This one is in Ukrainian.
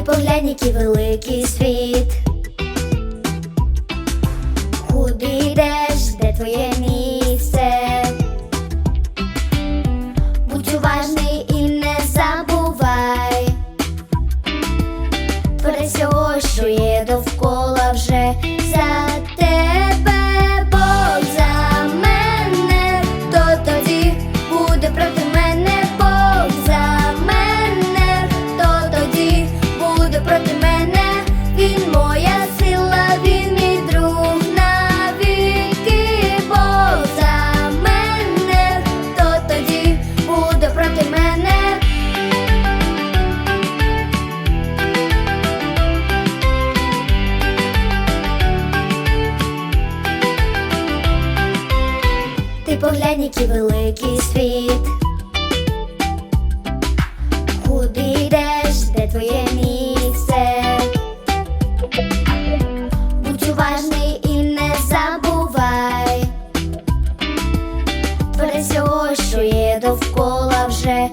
поглянь, який великий світ. Куди йдеш, де твоє місце? Будь уважний і не забувай про всього, що є довкола вже Ти поглянь, який великий світ. Куди йдеш, де твоє місце? Будь уважний і не забувай про всього, що є довкола вже